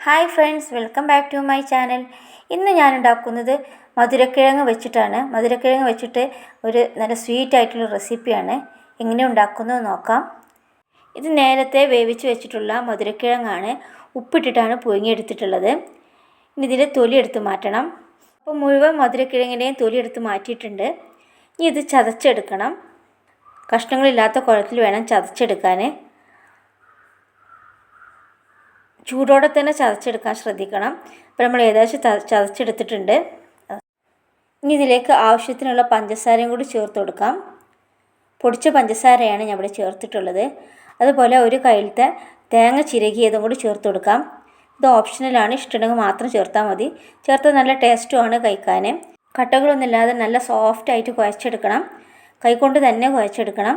Hi friends welcome back to my channel ഇന്ന് ഞാൻ ഉണ്ടാക്കുന്നത് മധുരക്കിഴങ്ങ് വെച്ചിട്ടാണ്. മധുരക്കിഴങ്ങ് വെച്ചിട്ട് ഒരു നല്ല സ്വീറ്റ് ആയിട്ടുള്ള റെസിപ്പിയാണ് എങ്ങനെ ഉണ്ടാക്കുന്നത് നോക്കാം. ഇത് നേരത്തെ വേവിച്ച് വെച്ചിട്ടുള്ള മധുരക്കിഴങ്ങാണ്. ഉപ്പിട്ടിട്ടാണ് പുഴുങ്ങിയെടുത്തിട്ടുള്ളത്. ഇനി ഇതിന്റെ തൊലി എടുത്ത് മാറ്റണം. അപ്പോൾ മുഴുവൻ മധുരക്കിഴങ്ങിന്റെയും തൊലി എടുത്ത് മാറ്റിയിട്ടുണ്ട്. ഇനി ഇത് ചതച്ചെടുക്കണം. കഷ്ണങ്ങളില്ലാത്ത കുഴത്തിൽ വേണം ചതച്ചെടുക്കാൻ ചൂടോടെ തന്നെ ചതച്ചെടുക്കാൻ ശ്രദ്ധിക്കണം. അപ്പോൾ നമ്മൾ ഏകദേശം ചതച്ചെടുത്തിട്ടുണ്ട്. ഇനി ഇതിലേക്ക് ആവശ്യത്തിനുള്ള പഞ്ചസാരയും കൂടി ചേർത്ത് കൊടുക്കാം. പൊടിച്ച പഞ്ചസാരയാണ് ഞാൻ ഇവിടെ ചേർത്തിട്ടുള്ളത്. അതുപോലെ ഒരു കയ്യിലത്തെ തേങ്ങ ചിരകിയതും കൂടി ചേർത്ത് കൊടുക്കാം. ഇത് ഓപ്ഷണലാണ് ഇഷ്ടമുണ്ടെങ്കിൽ മാത്രം ചേർത്താൽ മതി. ചേർത്താൽ നല്ല ടേസ്റ്റുമാണ് കഴിക്കാൻ. കട്ടകളൊന്നുമില്ലാതെ നല്ല സോഫ്റ്റ് ആയിട്ട് കുഴച്ചെടുക്കണം. കൈകൊണ്ട് തന്നെ കുഴച്ചെടുക്കണം.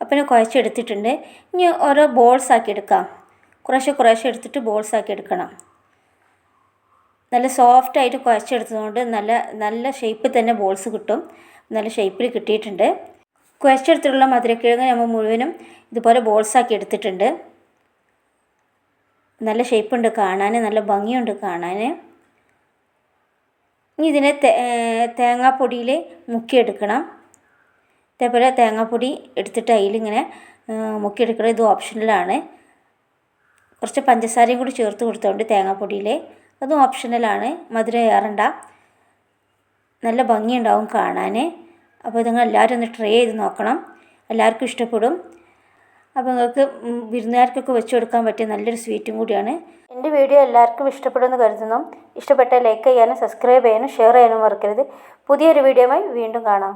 അപ്പം കുഴച്ചെടുത്തിട്ടുണ്ട്. ഇനി ഓരോ ബോൾസ് ആക്കി എടുക്കാം. കുറേശ്ശെ കുറേശ്ശെ എടുത്തിട്ട് ബോൾസ് ആക്കി എടുക്കണം. നല്ല സോഫ്റ്റായിട്ട് കുഴച്ചെടുത്തതുകൊണ്ട് നല്ല നല്ല ഷേപ്പിൽ തന്നെ ബോൾസ് കിട്ടും. നല്ല ഷേപ്പിൽ കിട്ടിയിട്ടുണ്ട്. കുഴച്ചെടുത്തിട്ടുള്ള മധുരക്കിഴങ്ങ് നമ്മൾ മുഴുവനും ഇതുപോലെ ബോൾസ് ആക്കി എടുത്തിട്ടുണ്ട്. നല്ല ഷേപ്പുണ്ട് കാണാൻ നല്ല ഭംഗിയുണ്ട് കാണാൻ ഇനി ഇതിനെ തേങ്ങാപ്പൊടിയിൽ മുക്കിയെടുക്കണം. ഇതേപോലെ തേങ്ങാപ്പൊടി എടുത്തിട്ട് അതിലിങ്ങനെ മുക്കിയെടുക്കണം. ഇത് ഓപ്ഷണലാണ് കുറച്ച് പഞ്ചസാരയും കൂടി ചേർത്ത് കൊടുത്തോണ്ട് തേങ്ങാപ്പൊടിയിൽ അതും ഓപ്ഷണലാണ് മധുരം ഏറണ്ട. നല്ല ഭംഗിയുണ്ടാവും കാണാൻ അപ്പോൾ നിങ്ങൾ എല്ലാവരും ഒന്ന് ട്രൈ ചെയ്ത് നോക്കണം. എല്ലാവർക്കും ഇഷ്ടപ്പെടും. അപ്പോൾ നിങ്ങൾക്ക് വിരുന്നുകാർക്കൊക്കെ വെച്ച് കൊടുക്കാൻ പറ്റിയ നല്ലൊരു സ്വീറ്റും കൂടിയാണ്. എന്റെ വീഡിയോ എല്ലാവർക്കും ഇഷ്ടപ്പെടുമെന്ന് കരുതുന്നു. ഇഷ്ടപ്പെട്ട ലൈക്ക് ചെയ്യാനും സബ്സ്ക്രൈബ് ചെയ്യാനും ഷെയർ ചെയ്യാനും മറക്കരുത്. പുതിയൊരു വീഡിയോയുമായി വീണ്ടും കാണാം.